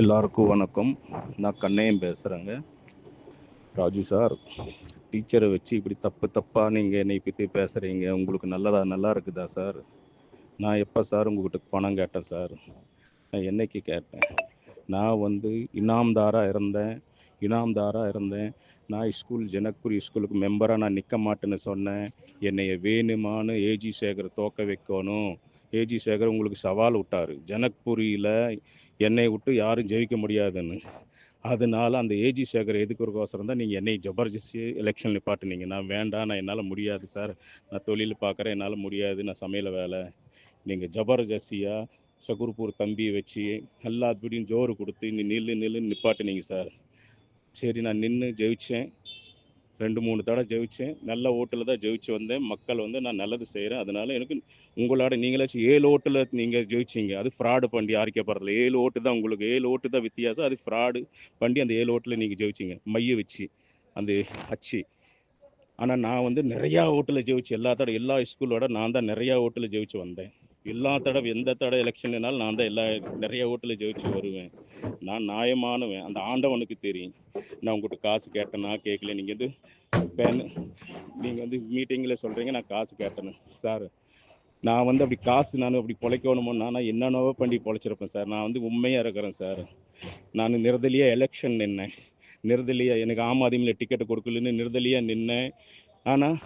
எல்லாருக்கும் வணக்கம். நான் கண்ணையும் பேசுகிறேங்க ராஜு சார் டீச்சரை வச்சு இப்படி தப்பு தப்பாக நீங்கள் என்னை பற்றி பேசுகிறீங்க உங்களுக்கு நல்லதா நல்லா இருக்குதா சார்? நான் எப்போ சார் உங்ககிட்ட பணம் கேட்டேன் சார்? நான் என்னைக்கு கேட்டேன்? நான் வந்து இனாம்தாராக இருந்தேன். இனாம்தாராக இருந்தேன். நான் ஸ்கூல் ஜனக்புரி ஸ்கூலுக்கு மெம்பராக நான் நிற்க மாட்டேன்னு சொன்னேன். என்னைய வேணுமான்னு ஏஜி சேகர் தோக்க வைக்கணும். ஏஜி சேகர் உங்களுக்கு சவால் விட்டார். ஜனக்புரியில் என்னை விட்டு யாரும் ஜெயிக்க முடியாதுன்னு. அதனால அந்த ஏஜி சேகர் எதுக்குறக்கோசரம் தான் நீங்கள் என்னை ஜபர்ஜஸ்தி எலெக்ஷன் நிப்பாட்டுனீங்க. நான் வேண்டாம் நான் என்னால் முடியாது சார் நான் தொழில் பார்க்குறேன் என்னால் முடியாது நான் சமையல் வேலை. நீங்கள் ஜபர்ஜஸ்தியாக சகுர்பூர் தம்பி வச்சு எல்லாத்துபடியும் ஜோறு கொடுத்து நீ நில்லு நில்லுன்னு நிப்பாட்டுனீங்க சார் சரி நான் நின்று ஜெயித்தேன் ரெண்டு மூணு தடவை ஜெயித்தேன் நல்ல ஓட்டில் தான் ஜெயிச்சு வந்தேன். மக்கள் வந்து நான் நல்லது செய்கிறேன் அதனால எனக்கு உங்களோட நீங்களாச்சும் ஏழு ஓட்டில் நீங்கள் ஜெயிச்சிங்க. அது ஃப்ராடு பண்ணி ஆரிக்கப்படுறதுல ஏழு ஓட்டு தான் உங்களுக்கு ஏழு ஓட்டு தான் வித்தியாசம். அது ஃப்ராடு பண்ணி அந்த ஏழு ஓட்டில் நீங்கள் ஜெயிச்சிங்க. மைய வச்சு அந்த அச்சு. ஆனால் நான் வந்து நிறையா ஓட்டில் ஜெயிச்சு எல்லா தடவை எல்லா ஸ்கூலோட நான் தான் நிறையா ஓட்டில் ஜெயிச்சு வந்தேன். எல்லா தடவை எந்த தடவை எலெக்ஷன்னாலும் நான் தான் எல்லா நிறைய ஓட்டில் ஜெயிச்சு வருவேன். நான் நியாயமானவன். அந்த ஆண்டவனுக்கு தெரியும். நான் உங்கள்கிட்ட காசு கேட்டேன் நான் கேட்கல நீங்கள் வந்து பேன் நீங்கள் வந்து மீட்டிங்கில் சொல்கிறீங்க நான் காசு கேட்டேன்னு. சார் நான் வந்து அப்படி காசு நான் அப்படி பொழைக்கணுமோன்னா நான் என்னென்னவோ பண்ணி பொழைச்சிருப்பேன் சார். நான் வந்து உண்மையாக இருக்கிறேன் சார். நான் நிர்தலியாக எலெக்ஷன் நின்னேன். நிர்தலியாக எனக்கு ஆம் ஆதிமியில் டிக்கெட் கொடுக்கலன்னு நிர்தலியாக நின்னேன். ஆனால்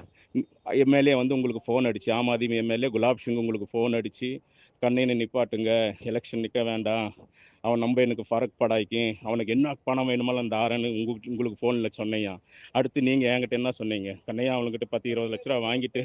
எம்எல்ஏ வந்து உங்களுக்கு ஃபோன் அடிச்சு ஆம் ஆதிமி எம்எல்ஏ குலாப் சிங் உங்களுக்கு ஃபோன் அடிச்சு கண்ணையை நிப்பாட்டுங்க எலெக்ஷன் நிற்க வேண்டாம். அவன் நம்ம எனக்கு ஃபரக் படாய்க்கும் அவனுக்கு என்ன பணம் வேணுமாலும் தாரேன்னு உங்களுக்கு உங்களுக்கு ஃபோனில் சொன்னையா? அடுத்து நீங்கள் என்கிட்ட என்ன சொன்னீங்க? கண்ணையா அவனுக்கிட்ட பத்து இருபது லட்ச ரூபா வாங்கிட்டு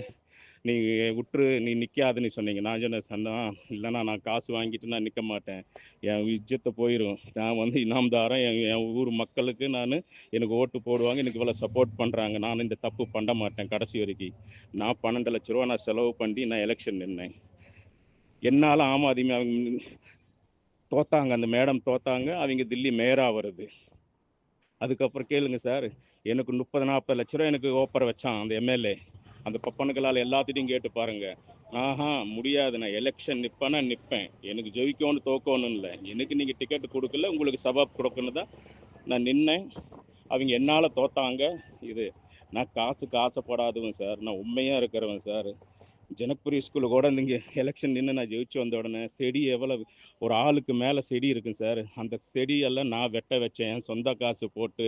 நீ விட்டுரு நீ நிற்காதுன்னு சொன்னீங்க. நான் சொன்னேன் சந்தான் இல்லைனா நான் காசு வாங்கிட்டு நான் நிற்க மாட்டேன். என் இஜ்ஜத்தை போயிடும் நான் வந்து இனாம்தாரன் என் என் ஊர் மக்களுக்கு நான் எனக்கு ஓட்டு போடுவாங்க எனக்கு இவ்வளோ சப்போர்ட் பண்ணுறாங்க நான் இந்த தப்பு பண்ண மாட்டேன் கடைசி வரைக்கும். நான் பன்னெண்டு லட்ச ரூபா நான் செலவு பண்ணி நான் எலெக்ஷன் நின்னேன். என்னால் ஆம் ஆதிமி அவங்க தோத்தாங்க. அந்த மேடம் தோத்தாங்க. அவங்க தில்லி மேயராக வருது. அதுக்கப்புறம் கேளுங்க சார். எனக்கு முப்பது நாற்பது லட்ச ரூபா எனக்கு ஓப்பரை வச்சான் அந்த எம்எல்ஏ அந்த பப்பனுக்களால் எல்லாத்திட்டையும் கேட்டு பாருங்க. ஆஹா முடியாது. நான் எலெக்ஷன் நிற்பேன்னா நிற்பேன் எனக்கு ஜெயிக்கணும்னு தோக்கணும் இல்லை. எனக்கு நீங்கள் டிக்கெட் கொடுக்கல உங்களுக்கு சபாப் கொடுக்கணும் தான் நான் நின்னேன். அவங்க என்னால் தோத்தாங்க. இது நான் காசுக்கு ஆசைப்படாதவன் சார். நான் உண்மையாக இருக்கிறவன் சார். ஜனக்புரி ஸ்கூலு கூட நீங்கள் எலெக்ஷன் நின்று நான் ஜெயிச்சு வந்த உடனே செடி எவ்வளவு ஒரு ஆளுக்கு மேலே செடி இருக்கும் சார். அந்த செடியெல்லாம் நான் வெட்ட வச்சேன். என் சொந்த காசு போட்டு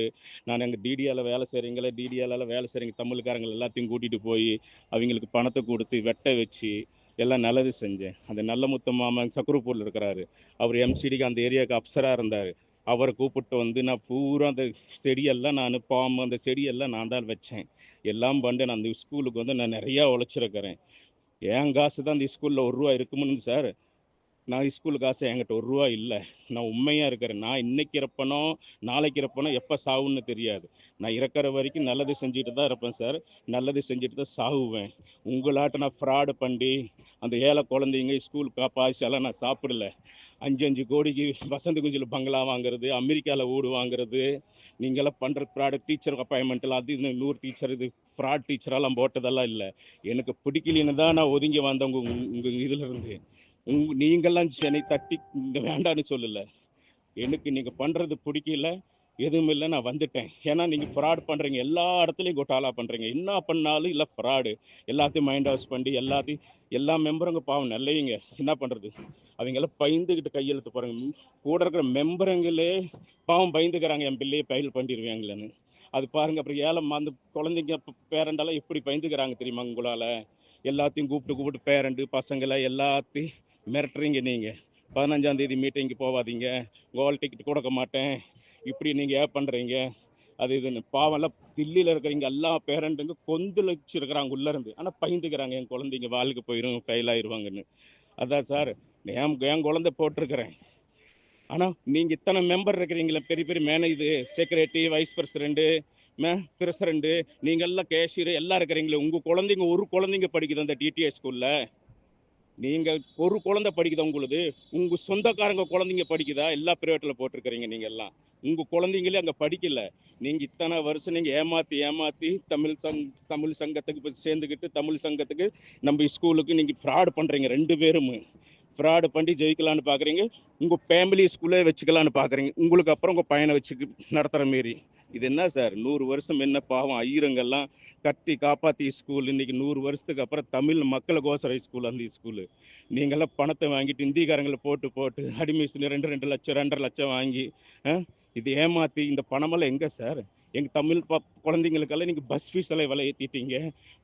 நான் எங்கள் டிடிஆல வேலை செய்கிறீங்களே டிடிஆல வேலை செய்கிறீங்க தமிழ்காரங்களை எல்லாத்தையும் கூட்டிகிட்டு போய் அவங்களுக்கு பணத்தை கொடுத்து வெட்ட வச்சு எல்லாம் நல்லது செஞ்சேன். அந்த நல்ல முத்த மாமன் சக்குருப்பூரில் இருக்கிறாரு. அவர் எம்சிடிக்கு அந்த ஏரியாவுக்கு அப்சராக இருந்தார். அவரை கூப்பிட்டு வந்து நான் பூரா அந்த செடியெல்லாம் நான் பாம்பு அந்த செடியெல்லாம் நான் தான் வச்சேன். எல்லாம் பண்ணி நான் அந்த ஸ்கூலுக்கு வந்து நான் நிறையா உழைச்சிருக்கிறேன். என் காசு தான் இந்த ஸ்கூலில் ஒரு ரூபா இருக்குமுன்னு சார்? நான் ஸ்கூல் காசு என்கிட்ட ஒரு ரூபா இல்லை. நான் உண்மையாக இருக்கிறேன். நான் இன்னைக்கு இறப்பனோ நாளைக்கு இறப்பனோ எப்போ சாவுன்னு தெரியாது. நான் இறக்குற வரைக்கும் நல்லது செஞ்சுட்டு தான் இருப்பேன் சார். நல்லது செஞ்சுட்டு தான் சாகுவேன் உங்களாட்ட நான் ஃப்ராடு பண்ணி அந்த ஏழை குழந்தைங்க ஸ்கூல் பாசியெல்லாம் நான் சாப்பிடல. அஞ்சு அஞ்சு கோடிக்கு வசந்த குஞ்சில் பங்களா வாங்குறது அமெரிக்காவில் வீடு வாங்குறது நீங்களாம் பண்ணுற ப்ராடக்ட் டீச்சர் அப்பாயின்மெண்ட்டில் அது இது நூறு டீச்சர் இது ஃப்ராட் டீச்சரெல்லாம் போட்டதெல்லாம் இல்லை. எனக்கு பிடிக்கலன்னு தான் நான் ஒதுங்கி வந்தவங்க உங்கள் இதில் இருந்து. உங் நீங்கள்லாம் என்னை தட்டி வேண்டான்னு சொல்லலை. எனக்கு நீங்கள் பண்ணுறது பிடிக்கல. எதுவும் இல்லை நான் வந்துட்டேன். ஏன்னா நீங்கள் ஃப்ராட் பண்ணுறீங்க எல்லா இடத்துலையும் கொட்டாலா பண்ணுறீங்க என்ன பண்ணாலும் இல்லை ஃப்ராடு எல்லாத்தையும் மைண்ட் வாஷ் பண்ணி எல்லாத்தையும் எல்லா மெம்பருங்க பாவம் நல்லையுங்க என்ன பண்ணுறது அவங்கெல்லாம் பயந்துக்கிட்டு கையெழுத்து போகிறாங்க கூட இருக்கிற மெம்பருங்களே பாவம் பயந்துக்கிறாங்க. என் பிள்ளையை பயில் பண்ணிடுவாங்களேன்னு. அது பாருங்க அப்புறம் ஏழை அந்த குழந்தைங்க பேரண்டெல்லாம் எப்படி பயந்துக்கிறாங்க தெரியுமா உங்களால்? எல்லாத்தையும் கூப்பிட்டு கூப்பிட்டு பேரண்டு பசங்களை எல்லாத்தையும் மிரட்டுறீங்க நீங்கள் பதினஞ்சாந்தேதி மீட்டிங்க்கு போகாதீங்க. கோல் டிக்கெட் கொடுக்க மாட்டேன். இப்படி நீங்கள் ஏன் பண்ணுறீங்க அது இதுன்னு. பாவம்லாம் தில்லியில் இருக்கிறவங்க எல்லா பேரண்ட்டுங்க கொந்தளிச்சிருக்கிறாங்க உள்ளேருந்து ஆனால் பயந்துக்கிறாங்க என் குழந்தைங்க வாழ்க்கை போயிடும் ஃபெயில் ஆயிடுவாங்கன்னு அதான் சார் என் என் குழந்தை போட்டிருக்கிறேன். ஆனால் நீங்கள் இத்தனை மெம்பர் இருக்கிறீங்களே பெரிய பெரிய மேனேஜ் செக்ரட்டரி வைஸ் பிரசிடெண்ட்டு மே பிரசிடென்ட்டு நீங்கள்லாம் கேஷியர் எல்லாம் இருக்கிறீங்களே. உங்கள் குழந்தைங்க ஒரு குழந்தைங்க படிக்குது அந்த டிடிஎஸ் ஸ்கூலில் நீங்கள் ஒரு குழந்தை படிக்குதா உங்களுது? உங்கள் சொந்தக்காரங்க குழந்தைங்க படிக்குதா? எல்லா ப்ரைவேட்டில் போட்டிருக்கிறீங்க நீங்கள் எல்லாம். உங்கள் குழந்தைங்களே அங்கே படிக்கல. நீங்கள் இத்தனை வருஷம் நீங்கள் ஏமாற்றி ஏமாற்றி தமிழ் சங் தமிழ் சங்கத்துக்கு இப்போ சேர்ந்துக்கிட்டு தமிழ் சங்கத்துக்கு நம்ம ஸ்கூலுக்கு நீங்கள் ஃப்ராடு பண்ணுறீங்க ரெண்டு பேரும். ஃப்ராடு பண்ணி ஜெயிக்கலான்னு பார்க்குறீங்க உங்கள் ஃபேமிலி ஸ்கூலே வச்சுக்கலான்னு பார்க்குறீங்க உங்களுக்கு அப்புறம் உங்கள் பையனை வச்சு நடத்துகிற மாரி. இது என்ன சார் நூறு வருஷம் என்ன பாவம்? ஐயருங்கெல்லாம் கட்டி காப்பாற்றி ஸ்கூல் இன்னைக்கு நூறு வருஷத்துக்கு அப்புறம் தமிழ் மக்களுக்கோசரம் ஸ்கூல் அந்த ஸ்கூலு நீங்களாம் பணத்தை வாங்கிட்டு இந்திக்காரங்களை போட்டு போட்டு அடிமிஷன் ரெண்டு ரெண்டு லட்சம் ரெண்டரை லட்சம் வாங்கி ஆ, இது ஏமாத்தி இந்த பணமெல்லாம் எங்கே சார்? எங்கள் தமிழ் ப குழந்தைங்களுக்கெல்லாம் நீங்கள் பஸ் ஃபீஸ் எல்லாம் விலை ஏற்றிட்டீங்க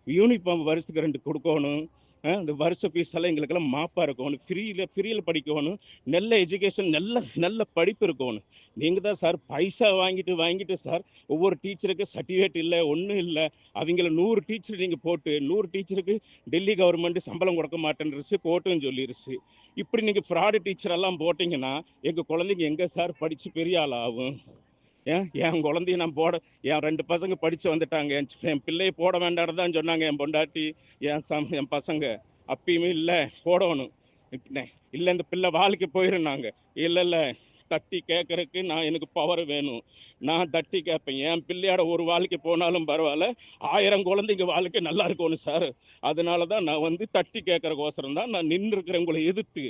யூனிஃபார்ம் வருஷத்துக்கு ரெண்டு கொடுக்கணும். இந்த வருஷ ஃபீஸ் எல்லாம் எங்களுக்கெல்லாம் மாப்பாக இருக்கணும். ஃப்ரீயில் ஃப்ரீயில் படிக்கணும். நல்ல எஜுகேஷன் நல்ல நல்ல படிப்பு இருக்கணும். நீங்கள் தான் சார் பைசா வாங்கிட்டு வாங்கிட்டு சார் ஒவ்வொரு டீச்சருக்கு சர்டிஃபிகேட் இல்லை ஒன்றும் இல்லை. அவங்கள நூறு டீச்சர் நீங்கள் போட்டு நூறு டீச்சருக்கு டெல்லி கவர்மெண்ட் சம்பளம் கொடுக்க மாட்டேன்ருச்சு கோர்ட்டுன்னு சொல்லிருச்சு. இப்படி நீங்கள் ஃப்ராடு டீச்சரெல்லாம் போட்டிங்கன்னா எங்கள் குழந்தைங்க எங்கே சார் படித்து பெரிய ஆள் ஆகும் ஏன்? என் குழந்தைய நான் போட என் ரெண்டு பசங்க படித்து வந்துட்டாங்க. என் என் பிள்ளையை போட வேண்டாம் தான் சொன்னாங்க என் பொண்டாட்டி என் சம் என் பசங்க. அப்பயுமே இல்லை போடணும். இல்லை இந்த பிள்ளை வாழ்க்கை போயிருந்தாங்க. இல்லை இல்லை தட்டி கேட்கறதுக்கு நான் எனக்கு பவர் வேணும். நான் தட்டி கேட்பேன் என் பிள்ளையோட ஒரு வாழ்க்கை போனாலும் பரவாயில்ல ஆயிரம் குழந்தைங்க வாழ்க்கை நல்லா இருக்கணும் சார் அதனால தான் நான் வந்து தட்டி கேட்கறக்கோசரம் தான் நான் நின்று இருக்கிறவங்களை எதிர்த்து.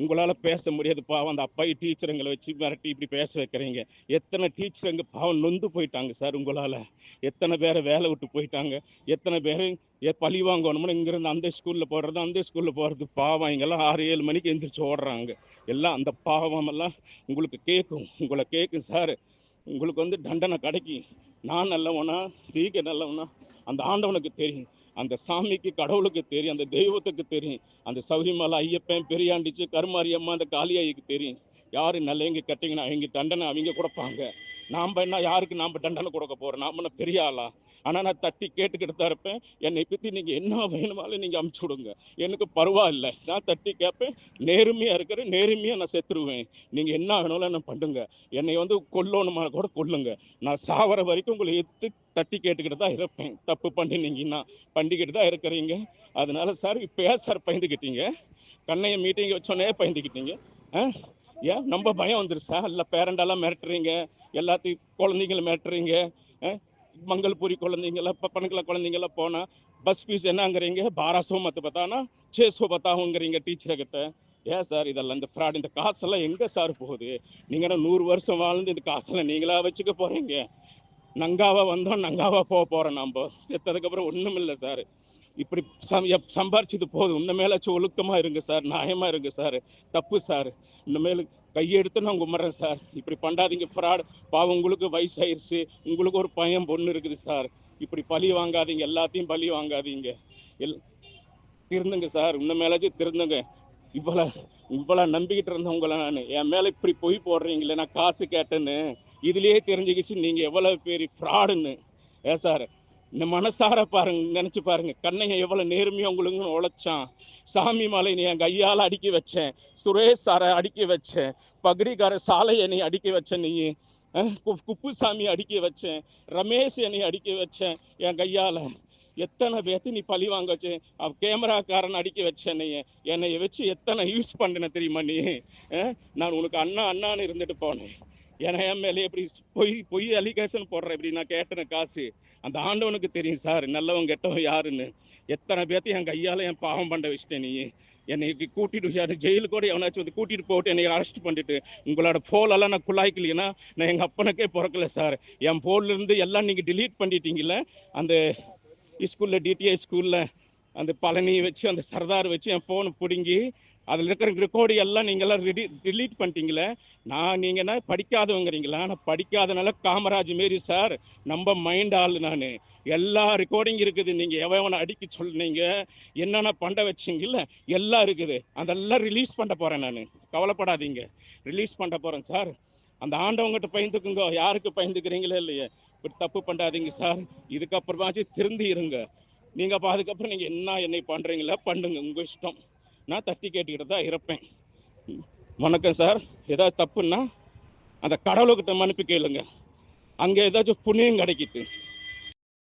உங்களால் பேச முடியாது. பாவம் அந்த அப்பாயி டீச்சருங்களை வச்சு மிரட்டி இப்படி பேச வைக்கிறீங்க. எத்தனை டீச்சருங்க பாவம் நொந்து போயிட்டாங்க சார் உங்களால். எத்தனை பேரை வேலை விட்டு போயிட்டாங்க. எத்தனை பேர் பழி வாங்கணும்னு இங்கேருந்து அந்த ஸ்கூலில் போடுறது அந்த ஸ்கூலில் போகிறது பாவம் இங்கெல்லாம் ஆறு ஏழு மணிக்கு எந்திரிச்சு ஓடுறாங்க. எல்லாம் அந்த பாவம் எல்லாம் உங்களுக்கு கேட்கும். உங்களை கேட்கும் சார் உங்களுக்கு வந்து தண்டனை கிடைக்கும். நான் நல்லவனா தீக்க நல்லவனா அந்த ஆண்டவனுக்கு தெரியும். அந்த சாமிக்கு கடவுளுக்கு தெரியும் அந்த தெய்வத்துக்கு தெரியும். அந்த சௌரிமலை ஐயப்பன் பெரியாண்டிச்சு கருமாரியம்மா அந்த காளியாய்க்கு தெரியும். யாரு நல்லவங்க கட்டிங்கன்னா அவங்க தண்டனை அவங்க கொடுப்பாங்க. நாம் என்ன யாருக்கு நாம் தண்டனை கொடுக்க போறோம்? நாம என்ன பெரிய ஆளா? ஆனால் நான் தட்டி கேட்டுக்கிட்டு தான் இருப்பேன். என்னை பற்றி நீங்கள் என்ன வேணுமாலும் நீங்கள் அமுச்சு விடுங்க. எனக்கு பரவாயில்ல நான் தட்டி கேட்பேன். நேர்மையாக இருக்கிற நேர்மையாக நான் செத்துருவேன். நீங்கள் என்ன வேணாலும் என்ன பண்ணுங்க. என்னை வந்து கொல்லணுமா கூட கொல்லுங்க. நான் சாவர வரைக்கும் உங்களை எடுத்து தட்டி கேட்டுக்கிட்டு தான் இருப்பேன். தப்பு பண்ணினீங்கன்னா பண்ணிக்கிட்டு தான் இருக்கிறீங்க. அதனால சார் இப்போ சார் பயந்துக்கிட்டீங்க? கண்ணைய மீட்டிங் வச்சோன்னே பயந்துக்கிட்டீங்க. ஆ? ஏன்? நம்ம பயம் வந்துருச்சா? இல்லை பேரண்டெல்லாம் மிரட்டுறீங்க. எல்லாத்தையும் குழந்தைங்களை மிரட்டுறீங்க. மங்கள்பூரி குழந்தைங்கள பணக்கில் குழந்தைங்களாம் போனால் பஸ் ஃபீஸ் என்னங்கிறீங்க? பாராசோ மற்ற பார்த்தானா சேசோ பார்த்தாவுங்கிறீங்க டீச்சர்கிட்ட ஏன் சார்? இதெல்லாம் இந்த ஃப்ராட் இந்த காசெல்லாம் எங்கே சார் போகுது? நீங்கள் என்ன நூறு வருஷம் வாழ்ந்து இந்த காசெல்லாம் நீங்களா வச்சுக்க போகிறீங்க நங்காவா வந்தோம் நங்காவா போக போகிறோம் நம்ம செத்ததுக்கப்புறம் ஒன்றும் இல்லை சார். இப்படி சம் எப்- சம்பாரிச்சது போதும். இன்னமேலாச்சும் ஒழுக்கமாக இருங்க சார் நியாயமாக இருங்க சார். தப்பு சார். இனிமேல் கையெடுத்து நான் கும்பிட்றேன் சார். இப்படி பண்ணாதீங்க. ஃப்ராட் பாவம் உங்களுக்கு வயசாயிருச்சு. உங்களுக்கு ஒரு பையன் பொண்ணு இருக்குது சார். இப்படி பழி வாங்காதீங்க. எல்லாத்தையும் பழி வாங்காதீங்க. எல் திருந்துங்க சார். இன்னமேலாச்சும் திருந்துங்க. இவ்வளோ இவ்வளோ நம்பிக்கிட்டு இருந்தேன் உங்களை நான். என் மேலே இப்படி பொய் போடுறீங்களே. நான் காசு கேட்டேன்னு. இதுலேயே தெரிஞ்சுக்கிச்சு. நீங்கள் எவ்வளோ பெரிய ஃப்ராடுன்னு ஏ சார்? இந்த மனசார பாருங்க நினச்சி பாருங்க. கண்ணைங்க எவ்வளோ நேர்மையாக உங்களுக்கு உழைச்சான். சாமி மலை நீ என் கையால் அடுக்கி வச்சேன். சுரேஷ் சாரை அடுக்கி வச்சேன். பகடிக்கார சாலையை நீ அடுக்கி வச்ச நீ. குப்புசாமி அடுக்கி வச்சேன். ரமேஷ் என்னை அடுக்கி வச்சேன் என் கையால். எத்தனை பேர்த்து நீ பழி வாங்க வச்சு அவ கேமராக்காரன் அடுக்கி வச்சேன் நீ. என்னை வச்சு எத்தனை யூஸ் பண்ணின தெரியுமா நீ? நான் உனக்கு அண்ணா அண்ணான்னு இருந்துட்டு போனேன். ஏன்னா என் மேலே இப்படி பொய் பொய் அலிகேஷன் போடுற இப்படி நான் கேட்டேன் காசு. அந்த ஆண்டவனுக்கு தெரியும் சார் நல்லவன் கெட்டவன் யாருன்னு? எத்தனை பேர்த்தையும் என் கையால் என் பாவம் பண்ண வச்சிட்டேன் நீ. என்னை கூட்டிட்டு யார் ஜெயிலுக்கு கூட எவனாச்சும் வந்து கூட்டிட்டு போட்டு என்னை அரெஸ்ட் பண்ணிட்டு உங்களோட ஃபோனெல்லாம் நான் குழாய்க்கலைன்னா நான் எங்கள் அப்பனுக்கே பிறக்கல சார். என் ஃபோன்லேருந்து எல்லாம் நீங்கள் டிலீட் பண்ணிட்டீங்கல்ல அந்த ஸ்கூலில் டிடிஐ ஸ்கூலில் அந்த பழனி வச்சு அந்த சர்தார் வச்சு என் ஃபோனை பிடுங்கி அதில் இருக்கிற ரெக்கார்டு எல்லாம் நீங்களாம் ரெடி டிலீட் பண்ணிட்டீங்களே. நான் நீங்கள் என்ன படிக்காதவங்கிறீங்களா? நான் படிக்காதனால காமராஜ் மாரி சார் நம்ம மைண்ட் ஆள் நான். எல்லா ரெக்கார்டிங் இருக்குது. நீங்கள் எவனை அடிக்க சொன்னீங்க? என்னென்ன பண்ண வச்சிங்கல்ல? எல்லாம் இருக்குது. அதெல்லாம் ரிலீஸ் பண்ண போகிறேன் நான். கவலைப்படாதீங்க. ரிலீஸ் பண்ண போகிறேன் சார் அந்த ஆண்டவங்கிட்ட பயந்துக்குங்க. யாருக்கு பயந்துக்கிறீங்களே இல்லையே. இப்படி தப்பு பண்ணாதீங்க சார் இதுக்கப்புறமாச்சும் திருந்தி இருங்க. நீங்கள் அப்போ அதுக்கப்புறம் நீங்கள் என்ன என்னை பண்ணுறீங்களா பண்ணுங்க. உங்கள் இஷ்டம். நான் தட்டி கேட்டுக்கிட்டு தான் இருப்பேன். வணக்கம் சார். ஏதாச்சும் தப்புன்னா அந்த கடவுள்கிட்ட மன்னிப்பு கேளுங்க. அங்கே ஏதாச்சும் புண்ணியம் கிடைக்கிட்டு